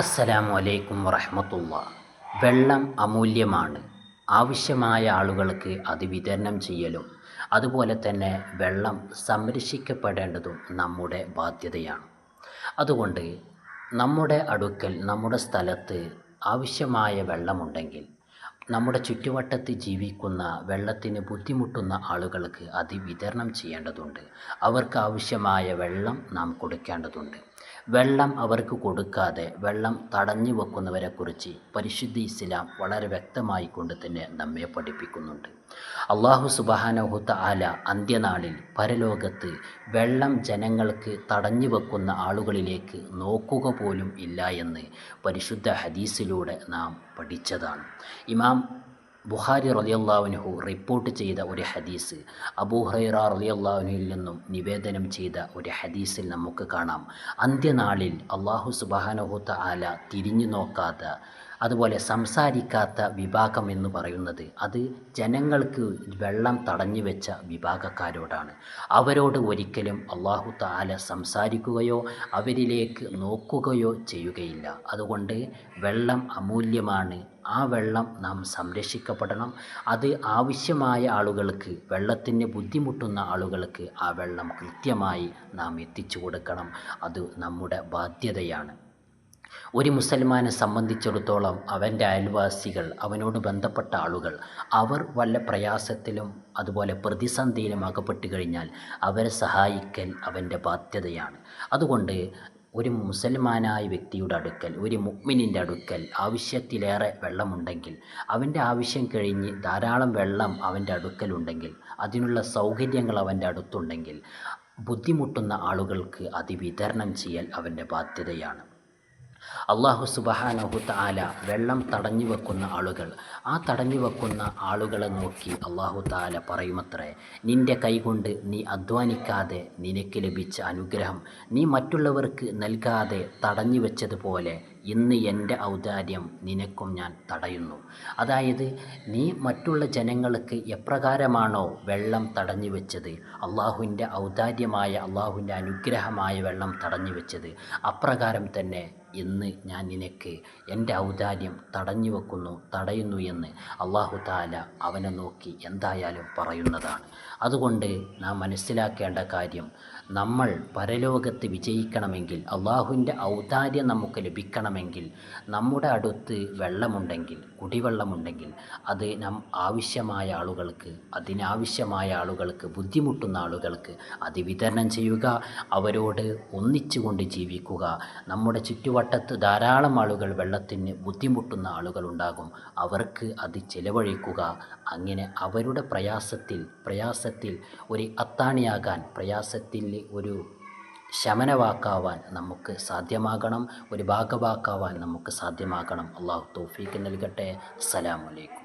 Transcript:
അസ്സലാമു അലൈക്കും വറഹമത്തുള്ള. വെള്ളം അമൂല്യമാണ്. ആവശ്യമായ ആളുകൾക്ക് അത് വിതരണം ചെയ്യലും. അതുപോലെ തന്നെ വെള്ളം സംരക്ഷിക്കപ്പെടേണ്ടതും നമ്മുടെ ബാധ്യതയാണ്. അതുകൊണ്ട് നമ്മുടെ അടുക്കൽ നമ്മുടെ സ്ഥലത്ത് ആവശ്യമായ വെള്ളമുണ്ടെങ്കിൽ നമ്മുടെ ചുറ്റുവട്ടത്ത് ജീവിക്കുന്ന വെള്ളത്തിന് ബുദ്ധിമുട്ടുന്ന ആളുകൾക്ക് അത് വിതരണം ചെയ്യേണ്ടതുണ്ട്. അവർക്ക് ആവശ്യമായ വെള്ളം നാം കൊടുക്കേണ്ടതുണ്ട്. വെള്ളം അവർക്ക് കൊടുക്കാതെ വെള്ളം തടഞ്ഞു വെക്കുന്നവരെക്കുറിച്ച് പരിശുദ്ധ ഇസ്ലാം വളരെ വ്യക്തമായി കൊണ്ട് തന്നെ നമ്മെ പഠിപ്പിക്കുന്നുണ്ട്. അള്ളാഹു സുബാനഹുത്ത ആല അന്ത്യനാളിൽ പരലോകത്ത് വെള്ളം ജനങ്ങൾക്ക് തടഞ്ഞു വെക്കുന്ന ആളുകളിലേക്ക് നോക്കുക പോലും ഇല്ല എന്ന് പരിശുദ്ധ ഹദീസിലൂടെ നാം പഠിച്ചതാണ്. ഇമാം ബുഖാരി റലിയല്ലാവിനുഹു റിപ്പോർട്ട് ചെയ്ത ഒരു ഹദീസ്. അബൂഹൈറ റലിയല്ലാവിനിൽ നിന്നും നിവേദനം ചെയ്ത ഒരു ഹദീസിൽ നമുക്ക് കാണാം. അന്ത്യനാളിൽ അള്ളാഹു സുബാനഹുത്ത ആല തിരിഞ്ഞു നോക്കാത്ത അതുപോലെ സംസാരിക്കാത്ത വിഭാഗം എന്ന് പറയുന്നത് അത് ജനങ്ങൾക്ക് വെള്ളം തടഞ്ഞു വെച്ച വിഭാഗക്കാരോടാണ്. അവരോട് ഒരിക്കലും അള്ളാഹു താല സംസാരിക്കുകയോ അവരിലേക്ക് നോക്കുകയോ ചെയ്യുകയില്ല. അതുകൊണ്ട് വെള്ളം അമൂല്യമാണ്. ആ വെള്ളം നാം സംരക്ഷിക്കപ്പെടണം. അത് ആവശ്യമായ ആളുകൾക്ക് വെള്ളത്തിന് ബുദ്ധിമുട്ടുന്ന ആളുകൾക്ക് ആ വെള്ളം കൃത്യമായി നാം എത്തിച്ചു കൊടുക്കണം. അത് നമ്മുടെ ബാധ്യതയാണ്. ഒരു മുസൽമാനെ സംബന്ധിച്ചിടത്തോളം അവന്റെ അയൽവാസികൾ അവനോട് ബന്ധപ്പെട്ട ആളുകൾ അവർ വല്ല പ്രയാസത്തിലും അതുപോലെ പ്രതിസന്ധിയിലും അകപ്പെട്ട് കഴിഞ്ഞാൽ അവരെ സഹായിക്കൽ അവന്റെ ബാധ്യതയാണ്. അതുകൊണ്ട് ഒരു മുസൽമാനായ വ്യക്തിയുടെ അടുക്കൽ ഒരു മുഗ്മിനിന്റെ അടുക്കൽ ആവശ്യത്തിലേറെ വെള്ളമുണ്ടെങ്കിൽ അവന്റെ ആവശ്യം കഴിഞ്ഞ് ധാരാളം വെള്ളം അവന്റെ അടുക്കലുണ്ടെങ്കിൽ അതിനുള്ള സൗകര്യങ്ങൾ അവന്റെ അടുത്തുണ്ടെങ്കിൽ ബുദ്ധിമുട്ടുന്ന ആളുകൾക്ക് അത് വിതരണം ചെയ്യൽ അവന്റെ ബാധ്യതയാണ്. അള്ളാഹു സുബഹാനഹു താല വെള്ളം തടഞ്ഞു വെക്കുന്ന ആളുകൾ. ആ തടഞ്ഞു വെക്കുന്ന ആളുകളെ നോക്കി അള്ളാഹു താല പറയുമത്രേ നിന്റെ കൈകൊണ്ട് നീ അധ്വാനിക്കാതെ നിനക്ക് ലഭിച്ച അനുഗ്രഹം നീ മറ്റുള്ളവർക്ക് നൽകാതെ തടഞ്ഞു വെച്ചതുപോലെ ഇന്ന് എന്റെ ഔദാര്യം നിനക്കും ഞാൻ തടയുന്നു. അതായത് നീ മറ്റുള്ള ജനങ്ങൾക്ക് എപ്രകാരമാണോ വെള്ളം തടഞ്ഞു വെച്ചത് അള്ളാഹുവിന്റെ ഔദാര്യമായ അള്ളാഹുവിന്റെ അനുഗ്രഹമായ വെള്ളം തടഞ്ഞു വെച്ചത് അപ്രകാരം തന്നെ ഇന്ന് ഞാൻ നിനക്ക് എന്റെ ഔദാര്യം തടഞ്ഞു വെക്കുന്നു തടയുന്നു എന്ന് അള്ളാഹു താല അവനെ നോക്കി എന്തായാലും പറയുന്നതാണ്. അതുകൊണ്ട് നാം മനസ്സിലാക്കേണ്ട കാര്യം നമ്മൾ പരലോകത്ത് വിജയിക്കണമെങ്കിൽ അള്ളാഹുവിന്റെ ഔദാര്യം നമുക്ക് ലഭിക്കണമെങ്കിൽ നമ്മുടെ അടുത്ത് വെള്ളമുണ്ടെങ്കിൽ കുടിവെള്ളമുണ്ടെങ്കിൽ അത് നാം ആവശ്യമായ ആളുകൾക്ക് അതിനാവശ്യമായ ആളുകൾക്ക് ബുദ്ധിമുട്ടുന്ന ആളുകൾക്ക് അത് വിതരണം ചെയ്യുക അവരോട് ഒന്നിച്ചുകൊണ്ട് ജീവിക്കുക. നമ്മുടെ ചുറ്റുവട്ടത്ത് ധാരാളം ആളുകൾ വെള്ളത്തിന് ബുദ്ധിമുട്ടുന്ന ആളുകളുണ്ടാകും അവർക്ക് അത് ചിലവഴിക്കുക. അങ്ങനെ അവരുടെ പ്രയാസത്തിൽ പ്രയാസത്തിൽ ഒരു അത്താണിയാകാൻ പ്രയാസത്തിൽ ഒരു ശമനവാക്കാവാൻ നമുക്ക് സാധ്യമാകണം ഒരു ഭാഗവാക്കാവാൻ നമുക്ക് സാധ്യമാകണം. അള്ളാഹു തൗഫീക്ക് നൽകട്ടെ. അസ്സലാമലൈക്കും